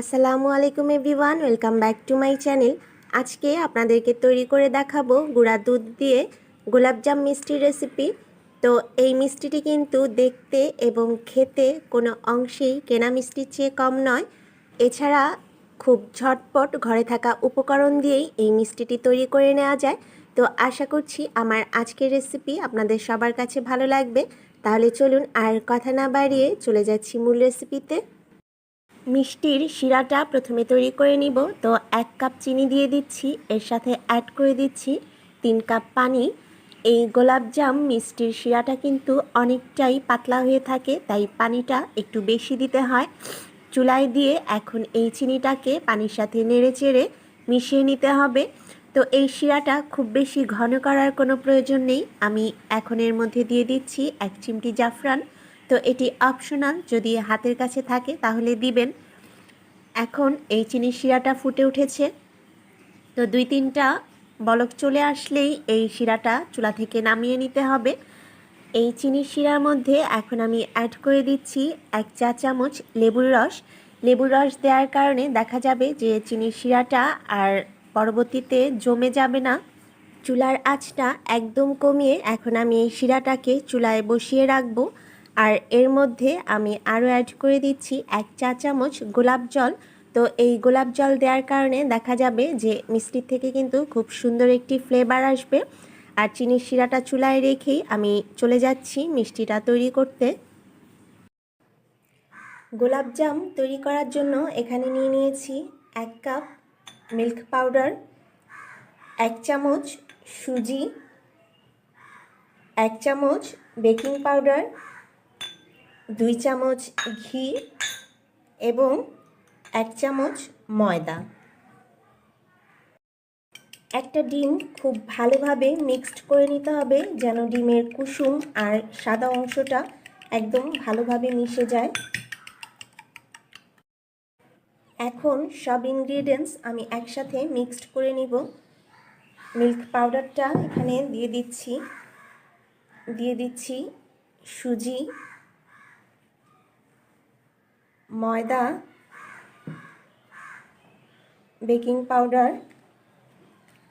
আসসালামু আলাইকুম everyone, welcome back to my channel. আজকে আপনাদেরকে তৈরি করে দেখাবো গুঁড়া দুধ দিয়ে গোলাপজাম মিষ্টির রেসিপি। তো এই মিষ্টিটি কিন্তু দেখতে এবং খেতে কোনো অংশেই কেনা মিষ্টির চেয়ে কম নয়। এছাড়া খুব ঝটপট ঘরে থাকা উপকরণ দিয়েই এই মিষ্টিটি তৈরি করে নেওয়া যায়। তো আশা করছি আমার আজকের রেসিপি আপনাদের সবার কাছে ভালো লাগবে। তাহলে চলুন আর কথা না বাড়িয়ে চলে যাচ্ছি মূল রেসিপিতে। মিষ্টির শিরাটা প্রথমে তৈরি করে নিব। তো এক কাপ চিনি দিয়ে দিচ্ছি, এর সাথে অ্যাড করে দিচ্ছি তিন কাপ পানি। এই গোলাপজাম মিষ্টির শিরাটা কিন্তু অনেকটাই পাতলা হয়ে থাকে, তাই পানিটা একটু বেশি দিতে হয়। চুলায় দিয়ে এখন এই চিনিটাকে পানির সাথে নেড়ে চেড়ে মিশিয়ে নিতে হবে। তো এই শিরাটা খুব বেশি ঘন করার কোনো প্রয়োজন নেই। আমি এখন এর মধ্যে দিয়ে দিচ্ছি এক চিমটি জাফরান। তো এটি অপশনাল যদি হাতের কাছে থাকে তাহলে দিবেন। এখন এই চিনির শিরাটা ফুটে উঠেছে। তো দুই তিনটা বলক চলে আসলেই এই শিরাটা চুলা থেকে নামিয়ে নিতে হবে। এই চিনির শিরার মধ্যে এখন আমি অ্যাড করে দিচ্ছি এক চা চামচ লেবুর রস। লেবুর রস দেওয়ার কারণে দেখা যাবে যে চিনির শিরাটা আর পরবর্তীতে জমে যাবে না। চুলার আঁচটা একদম কমিয়ে এখন আমি এই শিরাটাকে চুলায় বসিয়ে রাখব। আর এর মধ্যে আমি আরও অ্যাড করে দিচ্ছি এক চা চামচ গোলাপ জল। তো এই গোলাপ জল দেওয়ার কারণে দেখা যাবে যে মিষ্টির থেকে কিন্তু খুব সুন্দর একটি ফ্লেভার আসবে। আর চিনির শিরাটা চুলায় রেখেই আমি চলে যাচ্ছি মিষ্টিটা তৈরি করতে। গোলাপজাম তৈরি করার জন্য এখানে নিয়ে নিয়েছি এক কাপ মিল্ক পাউডার এক চামচ সুজি, এক চামচ বেকিং পাউডার দুই চামচ ঘি এবং এক চামচ ময়দা। একটা ডিম খুব ভালোভাবে মিক্সড করে নিতে হবে যেন ডিমের কুসুম আর সাদা অংশটা একদম ভালোভাবে মিশে যায়। এখন সব ইনগ্রিডিয়েন্টস আমি একসাথে মিক্সড করে নিব। মিল্ক পাউডারটা এখানে দিয়ে দিচ্ছি। দিয়ে দিচ্ছি সুজি ময়দা, বেকিং পাউডার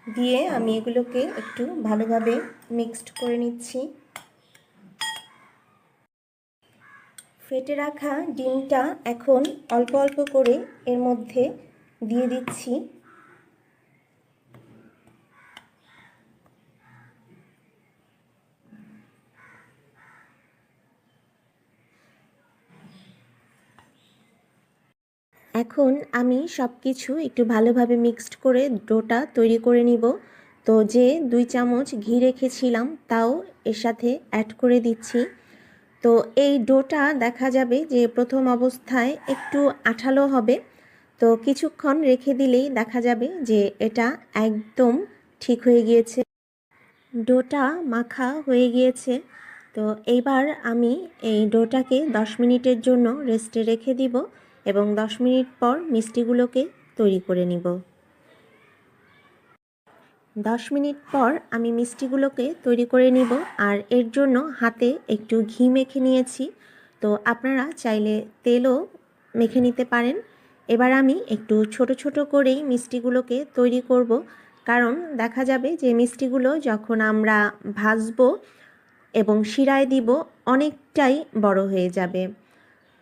দিয়ে আমি এগুলোকে একটু ভালোভাবে মিক্সড করে নিচ্ছি। ফেটে রাখা ডিমটা এখন অল্প অল্প করে এর মধ্যে দিয়ে দিচ্ছি। এখন আমি সব কিছু একটু ভালোভাবে মিক্সড করে ডোটা তৈরি করে নিব। তো যে দুই চামচ ঘি রেখেছিলাম, তাও এর সাথে অ্যাড করে দিচ্ছি। তো এই ডোটা দেখা যাবে যে প্রথম অবস্থায় একটু আঠালো হবে। তো কিছুক্ষণ রেখে দিলেই দেখা যাবে যে এটা একদম ঠিক হয়ে গিয়েছে। ডোটা মাখা হয়ে গিয়েছে। তো এইবার আমি এই ডোটাকে দশ মিনিটের জন্য রেস্টে রেখে দিব। এবং দশ মিনিট পর মিষ্টিগুলোকে তৈরি করে নিব। দশ মিনিট পর আমি মিষ্টিগুলোকে তৈরি করে নিব আর এর জন্য হাতে একটু ঘি মেখে নিয়েছি। তো আপনারা চাইলে তেলও মেখে নিতে পারেন। এবার আমি একটু ছোট ছোট করেই মিষ্টিগুলোকে তৈরি করব। কারণ দেখা যাবে যে মিষ্টিগুলো যখন আমরা ভাজবো এবং শিরায় দিব, অনেকটাই বড় হয়ে যাবে।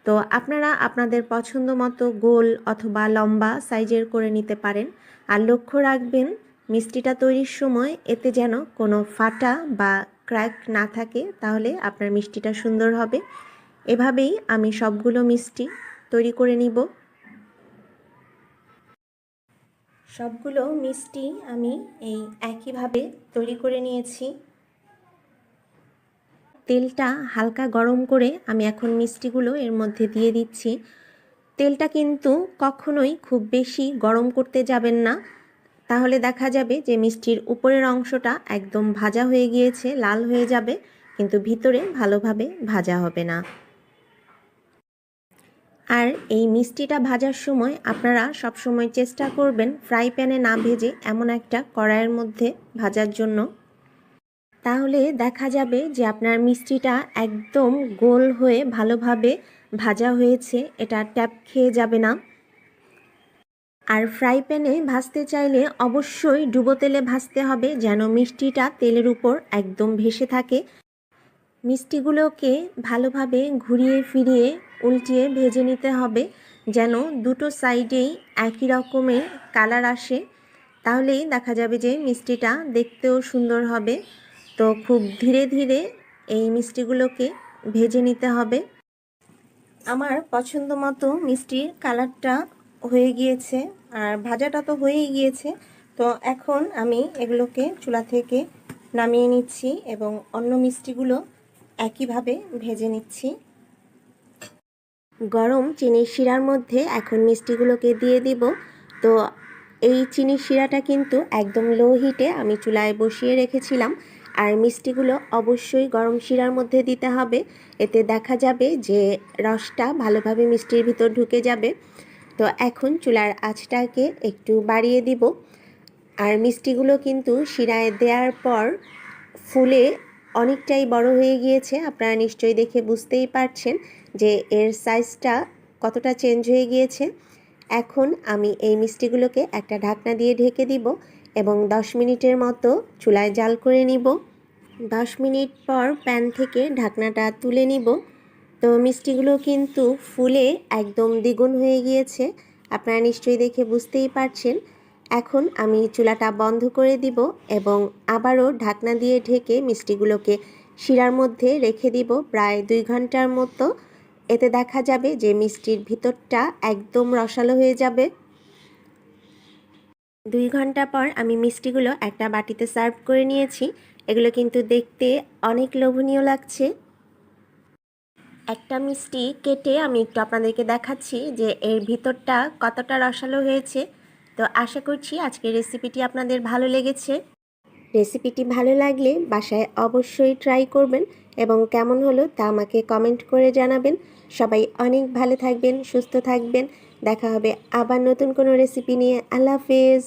তো আপনারা আপনাদের পছন্দ মতো গোল অথবা লম্বা সাইজের করে নিতে পারেন। আর লক্ষ্য রাখবেন, মিষ্টিটা তৈরির সময় এতে যেন কোনো ফাটা বা ক্র্যাক না থাকে, তাহলে আপনার মিষ্টিটা সুন্দর হবে। এভাবেই আমি সবগুলো মিষ্টি তৈরি করে নিব। সবগুলো মিষ্টি আমি এই একইভাবে তৈরি করে নিয়েছি। তেলটা হালকা গরম করে আমি এখন মিষ্টিগুলো এর মধ্যে দিয়ে দিচ্ছি। তেলটা কিন্তু কখনোই খুব বেশি গরম করতে যাবেন না। তাহলে দেখা যাবে যে মিষ্টির উপরের অংশটা একদম ভাজা হয়ে গিয়েছে, লাল হয়ে যাবে, কিন্তু ভিতরে ভালোভাবে ভাজা হবে না। আর এই মিষ্টিটা ভাজার সময় আপনারা সব সময় চেষ্টা করবেন ফ্রাই প্যানে না ভেজে এমন একটা কড়াইয়ের মধ্যে ভাজার জন্য। তাহলে দেখা যাবে যে আপনার মিষ্টিটা একদম গোল হয়ে ভালোভাবে ভাজা হয়েছে, এটা ট্যাপ খেয়ে যাবে না। আর ফ্রাই প্যানে ভাজতে চাইলে অবশ্যই ডুবো তেলে ভাজতে হবে যেন মিষ্টিটা তেলের উপর একদম ভেসে থাকে। মিষ্টিগুলোকে ভালোভাবে ঘুরিয়ে ফিরিয়ে উল্টিয়ে ভেজে নিতে হবে যেন দুটো সাইডেই একই রকমের কালার আসে। তাহলেই দেখা যাবে যে মিষ্টিটা দেখতেও সুন্দর হবে। তো খুব ধীরে ধীরে এই মিষ্টিগুলোকে ভেজে নিতে হবে। আমার পছন্দ মতো মিষ্টির কালারটা হয়ে গিয়েছে আর ভাজাটা তো হয়েই গিয়েছে। তো এখন আমি এগুলোকে চুলা থেকে নামিয়ে নিচ্ছি এবং অন্য মিষ্টিগুলো একইভাবে ভেজে নিচ্ছি। গরম চিনির শিরার মধ্যে এখন মিষ্টিগুলোকে দিয়ে দিব। তো এই চিনির শিরাটা কিন্তু একদম লো হিটে আমি চুলায় বসিয়ে রেখেছিলাম। আর মিষ্টিগুলো অবশ্যই গরম শিরার মধ্যে দিতে হবে। এতে দেখা যাবে যে রসটা ভালোভাবে মিষ্টির ভিতর ঢুকে যাবে। তো এখন চুলার আঁচটাকে একটু বাড়িয়ে দিব। আর মিষ্টিগুলো কিন্তু শিরায় দেওয়ার পর ফুলে অনেকটাই বড় হয়ে গিয়েছে। আপনারা নিশ্চয়ই দেখে বুঝতেই পারছেন যে এর সাইজটা কতটা চেঞ্জ হয়ে গিয়েছে। এখন আমি এই মিষ্টিগুলোকে একটা ঢাকনা দিয়ে ঢেকে দিব এবং 10 মিনিটের মতো চুলায় জাল করে নিব। 10 মিনিট পর প্যান থেকে ঢাকনাটা তুলে নিব। তো মিষ্টিগুলো কিন্তু ফুলে একদম দ্বিগুণ হয়ে গিয়েছে। আপনারা নিশ্চয়ই দেখে বুঝতেই পারছেন। এখন আমি চুলাটা বন্ধ করে দিব এবং আবারও ঢাকনা দিয়ে ঢেকে মিষ্টিগুলোকে শিরার মধ্যে রেখে দিব প্রায় দুই ঘণ্টার মতো। এতে দেখা যাবে যে মিষ্টির ভিতরটা একদম রসালো হয়ে যাবে। দুই ঘণ্টা পর আমি মিষ্টিগুলো একটা বাটিতে সার্ভ করে নিয়েছি। এগুলো কিন্তু দেখতে অনেক লোভনীয় লাগছে। একটা মিষ্টি কেটে আমি একটু আপনাদেরকে দেখাচ্ছি যে এর ভিতরটা কতটা রসালো হয়েছে। তো আশা করছি আজকের রেসিপিটি আপনাদের ভালো লেগেছে। রেসিপিটি ভালো লাগলে বাসায় অবশ্যই ট্রাই করবেন এবং কেমন হলো তা আমাকে কমেন্ট করে জানাবেন। সবাই অনেক ভালো থাকবেন, সুস্থ থাকবেন। দেখা হবে আবার নতুন কোনো রেসিপি নিয়ে। আল্লাহ হাফেজ।